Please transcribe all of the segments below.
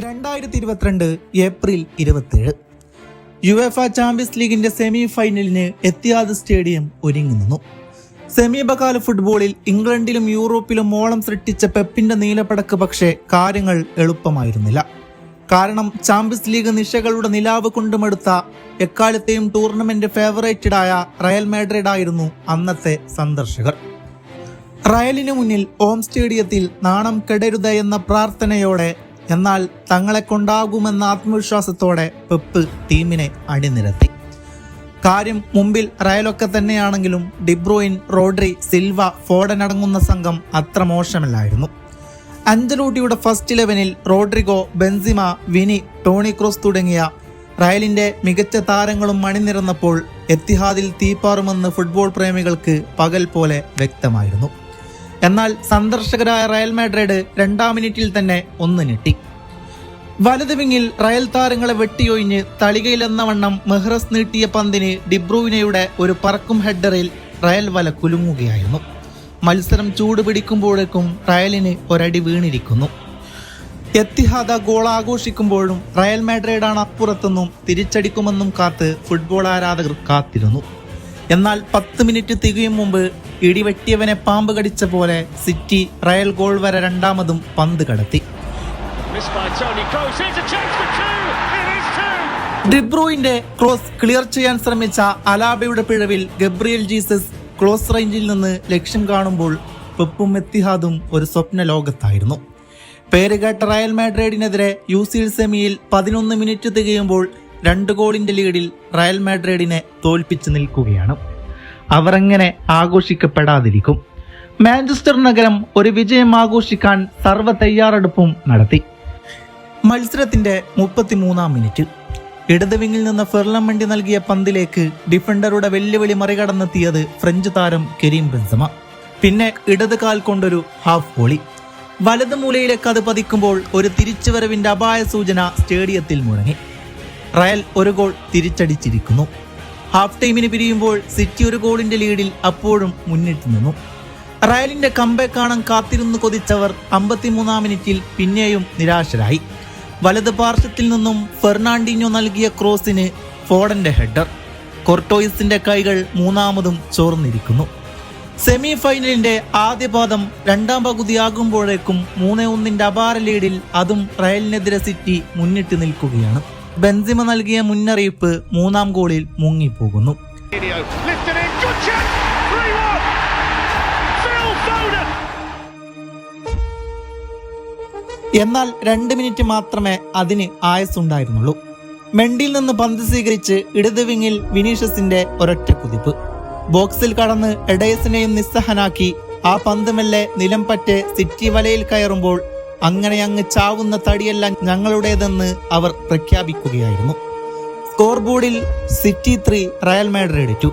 രണ്ടായിരത്തി ഇരുപത്തിരണ്ട് ഏപ്രിൽ ഇരുപത്തിയേഴ്. യു ചാമ്പ്യൻസ് ലീഗിന്റെ സെമി ഫൈനലിന് എത്തിയാദ് സ്റ്റേഡിയം ഒരുങ്ങി നിന്നു. സമീപകാല ഫുട്ബോളിൽ ഇംഗ്ലണ്ടിലും യൂറോപ്പിലും ഓളം സൃഷ്ടിച്ച പെപ്പിന്റെ നീലപ്പടക്ക് പക്ഷേ കാര്യങ്ങൾ എളുപ്പമായിരുന്നില്ല. കാരണം ചാമ്പ്യൻസ് ലീഗ് നിശകളുടെ നിലാവ് കൊണ്ടുമെടുത്ത എക്കാലത്തെയും ടൂർണമെന്റ് ഫേവറേറ്റഡായ റയൽ മാഡ്രിഡ് ആയിരുന്നു അന്നത്തെ സന്ദർശകർ. റയലിനു മുന്നിൽ ഓം സ്റ്റേഡിയത്തിൽ നാണം കെടരുത് എന്ന പ്രാർത്ഥനയോടെ എന്നാൽ തങ്ങളെ കൊണ്ടാകുമെന്ന ആത്മവിശ്വാസത്തോടെ പെപ്പ് ടീമിനെ അണിനിരത്തി. കാര്യം മുമ്പിൽ റയലൊക്കെ തന്നെയാണെങ്കിലും ഡിബ്രോയിൻ റോഡ്രി സിൽവ ഫോഡൻ അടങ്ങുന്ന സംഘം അത്ര മോശമല്ലായിരുന്നു. അഞ്ചലൂട്ടിയുടെ ഫസ്റ്റ് ഇലവനിൽ Rodrygo Benzema Vini Toni Kroos തുടങ്ങിയ റയലിന്റെ മികച്ച താരങ്ങളും അണിനിരന്നപ്പോൾ എത്തിഹാദിൽ തീപ്പാറുമെന്ന് ഫുട്ബോൾ പ്രേമികൾക്ക് പകൽ പോലെ വ്യക്തമായിരുന്നു. എന്നാൽ സന്ദർശകരായ റയൽ മാഡ്രിഡ് രണ്ടാം മിനിറ്റിൽ തന്നെ ഒന്ന് ഞെട്ടി. വലത് വിങ്ങിൽ റയൽ താരങ്ങളെ വെട്ടിയൊഴിഞ്ഞ് തളികയിലെന്ന വണ്ണം മെഹ്റസ് നീട്ടിയ പന്തിന് ഡിബ്രൂവിനയുടെ ഒരു പറക്കും ഹെഡറിൽ റയൽ വല കുലുങ്ങുകയായിരുന്നു. മത്സരം ചൂട് പിടിക്കുമ്പോഴേക്കും റയലിന് ഒരടി വീണിരിക്കുന്നു. എത്തിഹാദ ഗോൾ ആഘോഷിക്കുമ്പോഴും റയൽ മാഡ്രിഡാണ് അപ്പുറത്തെന്നും തിരിച്ചടിക്കുമെന്നും കാത്ത് ഫുട്ബോൾ ആരാധകർ കാത്തിരുന്നു. എന്നാൽ പത്ത് മിനിറ്റ് തികയും മുമ്പ് ഇടിവെട്ടിയവനെ പാമ്പ് കടിച്ച പോലെ സിറ്റി റയൽ ഗോൾ വരെ രണ്ടാമതും പന്ത് കടത്തി. ഡിബ്രൂയിന്റെ ക്രോസ് ക്ലിയർ ചെയ്യാൻ ശ്രമിച്ച അലാബയുടെ പിഴവിൽ ഗബ്രിയൽ ജീസസ് ക്ലോസ് റേഞ്ചിൽ നിന്ന് ലക്ഷ്യം കാണുമ്പോൾ പെപ്പും എത്തിഹാദും ഒരു സ്വപ്ന ലോകത്തായിരുന്നു. പേരുകേട്ട റയൽ മാഡ്രിഡിനെതിരെ യു സി സെമിയിൽ പതിനൊന്ന് മിനിറ്റ് തികയുമ്പോൾ രണ്ട് ഗോളിന്റെ ലീഡിൽ റയൽ മാഡ്രിഡിനെ തോൽപ്പിച്ചു നിൽക്കുകയാണ്. അവർ എങ്ങനെ ആഘോഷിക്കപ്പെടാതിരിക്കും. മാഞ്ചസ്റ്റർ നഗരം ഒരു വിജയം ആഘോഷിക്കാൻ സർവ തയ്യാറെടുപ്പും നടത്തി. മത്സരത്തിന്റെ മുപ്പത്തിമൂന്നാം മിനിറ്റ്. ഇടത് വിങ്ങിൽ നിന്ന് ഫെർലം മണ്ടി നൽകിയ പന്തിലേക്ക് ഡിഫൻഡറുടെ വെല്ലുവിളി മറികടന്നെത്തിയത് ഫ്രഞ്ച് താരം കെരീം ബെൻസമ. പിന്നെ ഇടത് കാൽ കൊണ്ടൊരു ഹാഫ് ഗോളി വലത് മൂലയിലേക്ക് അത് പതിക്കുമ്പോൾ ഒരു തിരിച്ചുവരവിന്റെ അപായ സൂചന സ്റ്റേഡിയത്തിൽ മുഴങ്ങി. റയൽ ഒരു ഗോൾ തിരിച്ചടിച്ചിരിക്കുന്നു. ഹാഫ് ടൈമിന് പിരിയുമ്പോൾ സിറ്റി ഒരു ഗോളിന്റെ ലീഡിൽ അപ്പോഴും മുന്നിട്ട് നിന്നു. റയലിന്റെ കമ്പേ കാണാൻ കാത്തിരുന്ന് കൊതിച്ചവർ അമ്പത്തിമൂന്നാം മിനിറ്റിൽ പിന്നെയും നിരാശരായി. വലത് പാർശ്വത്തിൽ നിന്നും ഫെർണാണ്ടിനോ നൽകിയ ക്രോസിന് ഫോഡന്റെ ഹെഡർ. കൊർട്ടോയിസിന്റെ കൈകൾ മൂന്നാമതും ചോർന്നിരിക്കുന്നു. സെമി ഫൈനലിന്റെ ആദ്യ പാദം രണ്ടാം പകുതിയാകുമ്പോഴേക്കും മൂന്ന് ഒന്നിന്റെ അപാര ലീഡിൽ അതും റയലിനെതിരെ സിറ്റി മുന്നിട്ട് നിൽക്കുകയാണ്. ബെൻസിമ നൽകിയ മുന്നറിയിപ്പ് മൂന്നാം ഗോളിൽ മുങ്ങിപ്പോകുന്നു Video lifted in. Good chance. 3 1. Phil Foden. എന്നാൽ രണ്ട് മിനിറ്റ് മാത്രമേ അതിന് ആയസുണ്ടായിരുന്നുള്ളൂ മെണ്ടിയിൽ നിന്ന് പന്ത് സ്വീകരിച്ച് ഇടത് വിങ്ങിൽ വിനീഷ്യസിന്റെ ഒരൊറ്റ കുതിപ്പ് ബോക്സിൽ കടന്ന് എഡേസിനെയും നിസ്സഹനാക്കി ആ പന്ത് മെല്ലെ നിലം പറ്റ് സിറ്റി വലയിൽ കയറുമ്പോൾ അങ്ങനെ അങ്ങ് ചാവുന്ന തടിയെല്ലാം ഞങ്ങളുടേതെന്ന് അവർ പ്രഖ്യാപിക്കുകയായിരുന്നു. സ്കോർ ബോർഡിൽ City three Real Madrid two.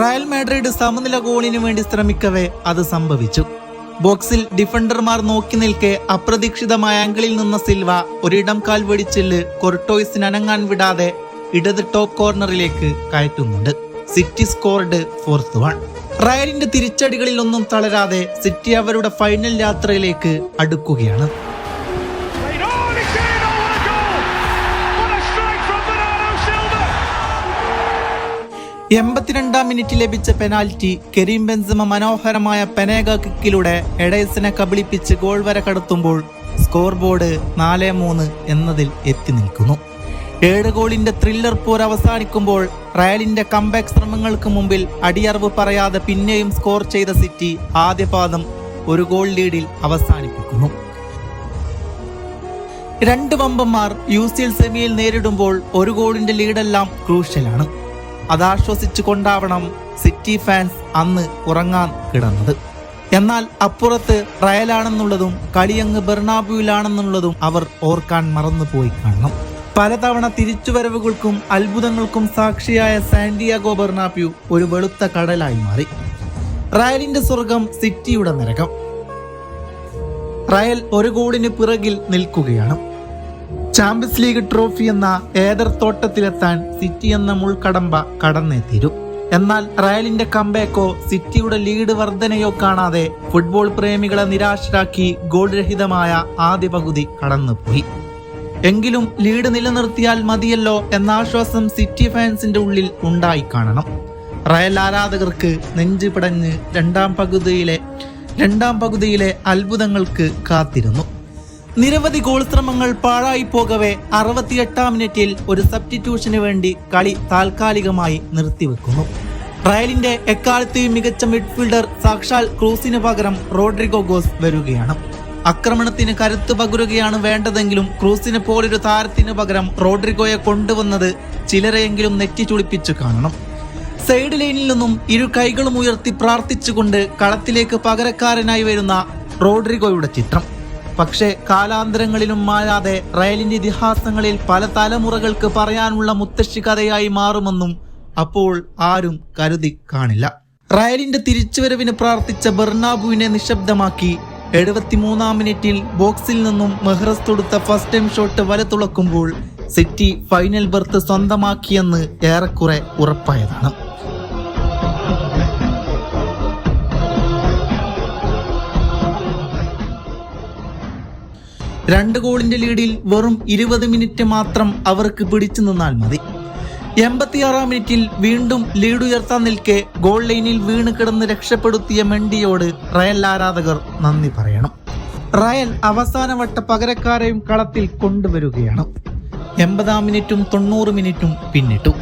Real Madrid സമനില ഗോളിന് വേണ്ടി ശ്രമിക്കവേ അത് സംഭവിച്ചു. ബോക്സിൽ ഡിഫൻഡർമാർ നോക്കി നിൽക്കെ അപ്രതീക്ഷിതമായ ആംഗിളിൽ നിന്ന സിൽവ ഒരിടം കാൽ വെടിച്ചിൽ കൊർട്ടോയ്സിന് അനങ്ങാൻ വിടാതെ ഇടത് ടോപ്പ് കോർണറിലേക്ക് കയറ്റുന്നുണ്ട്. City scored fourth one. റയലിന്റെ തിരിച്ചടികളിൽ ഒന്നും തളരാതെ സിറ്റി അവരുടെ ഫൈനൽ യാത്രയിലേക്ക് അടുക്കുകയാണ്. എൺപത്തിരണ്ടാം മിനിറ്റ് ലഭിച്ച പെനാൽറ്റി കരീം ബെൻസമ മനോഹരമായ പെനേഗ കിക്കിലൂടെ എഡേഴ്സിനെ കബളിപ്പിച്ച് ഗോൾ വരെ കടത്തുമ്പോൾ സ്കോർ ബോർഡ് നാല് മൂന്ന് എന്നതിൽ എത്തി നിൽക്കുന്നു. ഏഴ് ഗോളിന്റെ ത്രില്ലർ പോർ അവസാനിക്കുമ്പോൾ റയലിന്റെ കംബാക്ക് ശ്രമങ്ങൾക്ക് മുമ്പിൽ അടിയറവ് പറയാതെ പിന്നെയും സ്കോർ ചെയ്ത സിറ്റി ആദ്യപാദം ഒരു ഗോൾ ലീഡിൽ അവസാനിപ്പിക്കുന്നു. രണ്ട് വമ്പന്മാർ യു സി എൽ സെമിയിൽ നേരിടുമ്പോൾ ഒരു ഗോളിന്റെ ലീഡെല്ലാം ക്രൂഷ്യലാണ്. അതാശ്വസിച്ചു കൊണ്ടാവണം സിറ്റി ഫാൻസ് അന്ന് ഉറങ്ങാൻ കിടന്നത്. എന്നാൽ അപ്പുറത്ത് റയലാണെന്നുള്ളതും കളിയങ്ങ് ബെർണാബുവിലാണെന്നുള്ളതും അവർ ഓർക്കാൻ മറന്നുപോയി കാണണം. പലതവണ തിരിച്ചുവരവുകൾക്കും അത്ഭുതങ്ങൾക്കും സാക്ഷിയായ സാന്റിയാഗോ ബെർണാപ്യു ഒരു വെളുത്ത കടലായി മാറി. റയലിന്റെ സ്വർഗം സിറ്റിയുടെ നരകം. റയൽ ഒരു ഗോളിന് പിറകിൽ നിൽക്കുകയാണ്. ചാമ്പ്യൻസ് ലീഗ് ട്രോഫി എന്ന ഏതർ തോട്ടത്തിലെത്താൻ സിറ്റി എന്ന മുൾക്കടമ്പ കടന്നേ തീരും. എന്നാൽ റയലിന്റെ കമ്പേക്കോ സിറ്റിയുടെ ലീഡ് വർധനയോ കാണാതെ ഫുട്ബോൾ പ്രേമികളെ നിരാശരാക്കി ഗോൾ രഹിതമായ ആദ്യ പകുതി കടന്നുപോയി. എങ്കിലും ലീഡ് നിലനിർത്തിയാൽ മതിയല്ലോ എന്ന ആശ്വാസം സിറ്റി ഫാൻസിന്റെ ഉള്ളിൽ ഉണ്ടായി കാണണം. റയൽ ആരാധകർക്ക് നെഞ്ചു പിടഞ്ഞ് രണ്ടാം പകുതിയിലെ രണ്ടാം പകുതിയിലെ അത്ഭുതങ്ങൾക്ക് കാത്തിരുന്നു. നിരവധി ഗോൾ ശ്രമങ്ങൾ പാഴായി പോകവേ അറുപത്തിയെട്ടാം മിനിറ്റിൽ ഒരു സബ്സ്റ്റിറ്റ്യൂഷന് വേണ്ടി കളി താൽക്കാലികമായി നിർത്തിവെക്കുന്നു. റയലിന്റെ എക്കാലത്തെയും മികച്ച മിഡ്ഫീൽഡർ സാക്ഷാൽ ക്രൂസിന് പകരം റോഡ്രിഗോ ഗോസ് വരികയാണ്. ആക്രമണത്തിന് കരുത്ത് പകരുകയാണ് വേണ്ടതെങ്കിലും ക്രൂസിന് പോലൊരു താരത്തിന് പകരം റോഡ്രിഗോയെ കൊണ്ടുവന്നത് ചിലരെയെങ്കിലും നെറ്റി ചുളിപ്പിച്ചു കാണണം. സൈഡ് ലൈനിൽ നിന്നും ഇരു കൈകളും ഉയർത്തി പ്രാർത്ഥിച്ചുകൊണ്ട് കളത്തിലേക്ക് പകരക്കാരനായി വരുന്ന റോഡ്രിഗോയുടെ ചിത്രം. പക്ഷേ കാലാന്തരങ്ങളിലും മായാതെ റയലിന്റെ ഇതിഹാസങ്ങളിൽ പല തലമുറകൾക്ക് പറയാനുള്ള മുത്തശ്ശി കഥയായി മാറുമെന്നും അപ്പോൾ ആരും കരുതി കാണില്ല. റയലിന്റെ തിരിച്ചുവരവിന് പ്രാർത്ഥിച്ച ബെർണാബുവിനെ നിശബ്ദമാക്കി എഴുപത്തിമൂന്നാം മിനിറ്റിൽ ബോക്സിൽ നിന്നും മെഹ്റസ് തൊടുത്ത ഫസ്റ്റ് ടൈം ഷോട്ട് വല തുളക്കുമ്പോൾ സിറ്റി ഫൈനൽ ബർത്ത് സ്വന്തമാക്കിയെന്ന് ഏറെക്കുറെ ഉറപ്പായതാണ്. രണ്ട് ഗോളിന്റെ ലീഡിൽ വെറും ഇരുപത് മിനിറ്റ് മാത്രം അവർക്ക് പിടിച്ചു നിന്നാൽ മതി. എൺപത്തിയാറാം മിനിറ്റിൽ വീണ്ടും ലീഡ് ഉയർത്താൻ നിൽക്കെ ഗോൾ ലൈനിൽ വീണ് കിടന്ന് രക്ഷപ്പെടുത്തിയ മെണ്ടിയോട് റയൽ ആരാധകർ നന്ദി പറയണം. റയൽ അവസാനവട്ട പകരക്കാരെയും കളത്തിൽ കൊണ്ടുവരികയാണ്. എൺപതാം മിനിറ്റും തൊണ്ണൂറ് മിനിറ്റും പിന്നിട്ടു.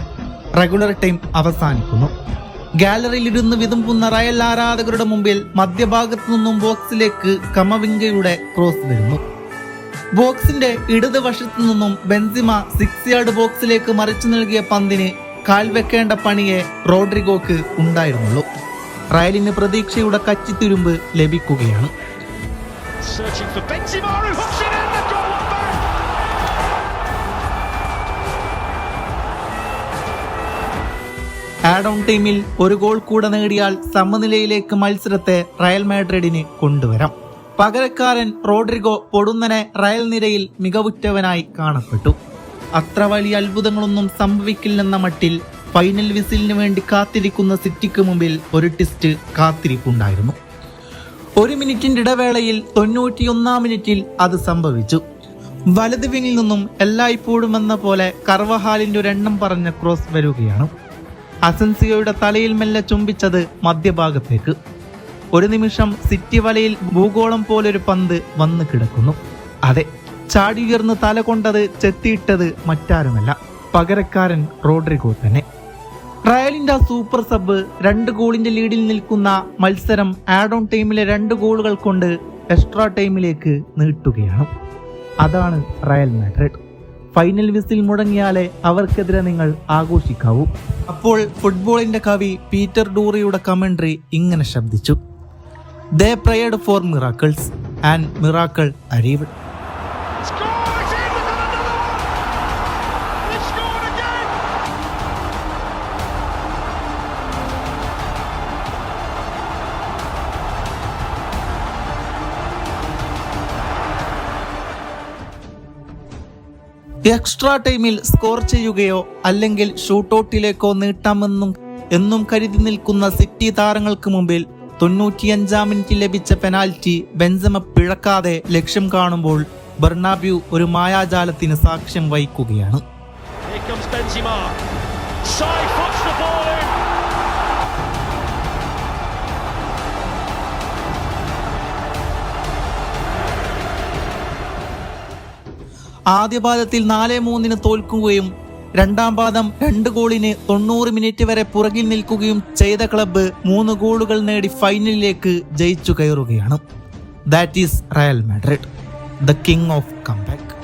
റെഗുലർ ടൈം അവസാനിക്കുന്നു. ഗാലറിയിൽ ഇരുന്ന് വിതുമ്പുന്ന റയൽ ആരാധകരുടെ മുമ്പിൽ മധ്യഭാഗത്തു നിന്നും ബോക്സിലേക്ക് കമവിംഗയുടെ ക്രോസ് വരുന്നു. ബോക്സിന്റെ ഇടതുവശത്തു നിന്നും ബെൻസിമ സിക്സ് യാർഡ് ബോക്സിലേക്ക് മറിച്ചു നൽകിയ പന്തിന് കാൽവെക്കേണ്ട പണിയെ റോഡ്രിഗോക്ക് ഉണ്ടായിരുന്നുള്ളൂ. റയലിന് പ്രതീക്ഷയുടെ കച്ചിത്തുരുമ്പ് ലഭിക്കുകയാണ്. ആഡ് ഓൺ ടീമിൽ ഒരു ഗോൾ കൂടെ നേടിയാൽ സമനിലയിലേക്ക് മത്സരത്തെ റയൽ മാഡ്രിഡിന് കൊണ്ടുവരാം. പകരക്കാരൻ റോഡ്രിഗോ പൊടുന്നനെ റയൽ നിരയിൽ മികവുറ്റവനായി കാണപ്പെട്ടു. അത്ര വലിയ അത്ഭുതങ്ങളൊന്നും സംഭവിക്കില്ലെന്ന മട്ടിൽ ഫൈനൽ വിസിലിന് വേണ്ടി കാത്തിരിക്കുന്ന സിറ്റിക്ക് മുമ്പിൽ ഒരു ടെസ്റ്റ് കാത്തിരിപ്പുണ്ടായിരുന്നു. ഒരു മിനിറ്റിന്റെ ഇടവേളയിൽ തൊണ്ണൂറ്റിയൊന്നാം മിനിറ്റിൽ അത് സംഭവിച്ചു. വലത് വിങ്ങിൽ നിന്നും എല്ലായ്പ്പോഴും എന്ന പോലെ കർവഹാലിന്റെ ഒരെണ്ണം പറഞ്ഞ ക്രോസ് വരികയാണ്. അസൻസിയോയുടെ തലയിൽ മെല്ലെ ചുംബിച്ചത് മധ്യഭാഗത്തേക്ക്. ഒരു നിമിഷം സിറ്റി വലയിൽ ഭൂഗോളം പോലൊരു പന്ത് വന്നു കിടക്കുന്നു. അതെ ചാടി ചാടിയുയർന്ന് തല കൊണ്ടത് ചെത്തിയിട്ടത് മറ്റാരുമല്ല പകരക്കാരൻ റോഡ്രിഗോ തന്നെ. റയലിന്റെ സൂപ്പർ സബ് രണ്ട് ഗോളിന്റെ ലീഡിൽ നിൽക്കുന്ന മത്സരം ആഡ് ഓൺ ടൈമിലെ രണ്ട് ഗോളുകൾ കൊണ്ട് എക്സ്ട്രാ ടൈമിലേക്ക് നീട്ടുകയാണ്. അതാണ് റയൽ മാഡ്രിഡ്. ഫൈനൽ വിസിൽ മുടങ്ങിയാലേ അവർക്കെതിരെ നിങ്ങൾ ആഘോഷിക്കാവൂ. അപ്പോൾ ഫുട്ബോളിന്റെ കവി പീറ്റർ ഡൂറിയുടെ കമന്ററി ഇങ്ങനെ ശബ്ദിച്ചു. They prayed for miracles and miracle arrived! Extra ടൈമിൽ സ്കോർ ചെയ്യുകയോ അല്ലെങ്കിൽ ഷൂട്ടൌട്ടിലേക്കോ നീട്ടാമെന്നും എന്നും കരുതി നിൽക്കുന്ന സിറ്റി താരങ്ങൾക്ക് മുമ്പിൽ തൊണ്ണൂറ്റിയഞ്ചാം മിനിറ്റിൽ ലഭിച്ച പെനാൽറ്റി ബെൻസമ പിഴക്കാതെ ലക്ഷ്യം കാണുമ്പോൾ ബെർണാബ്യു ഒരു മായാജാലത്തിന് സാക്ഷ്യം വഹിക്കുകയാണ് ആദ്യപാദത്തിൽ. ആദ്യ പാദത്തിൽ നാല് മൂന്നിന് തോൽക്കുകയും രണ്ടാം പാദം രണ്ട് ഗോളിന് തൊണ്ണൂറ് മിനിറ്റ് വരെ പുറകിൽ നിൽക്കുകയും ചെയ്ത ക്ലബ്ബ് മൂന്ന് ഗോളുകൾ നേടി ഫൈനലിലേക്ക് ജയിച്ചു കയറുകയാണ്. That is Real Madrid the king of comeback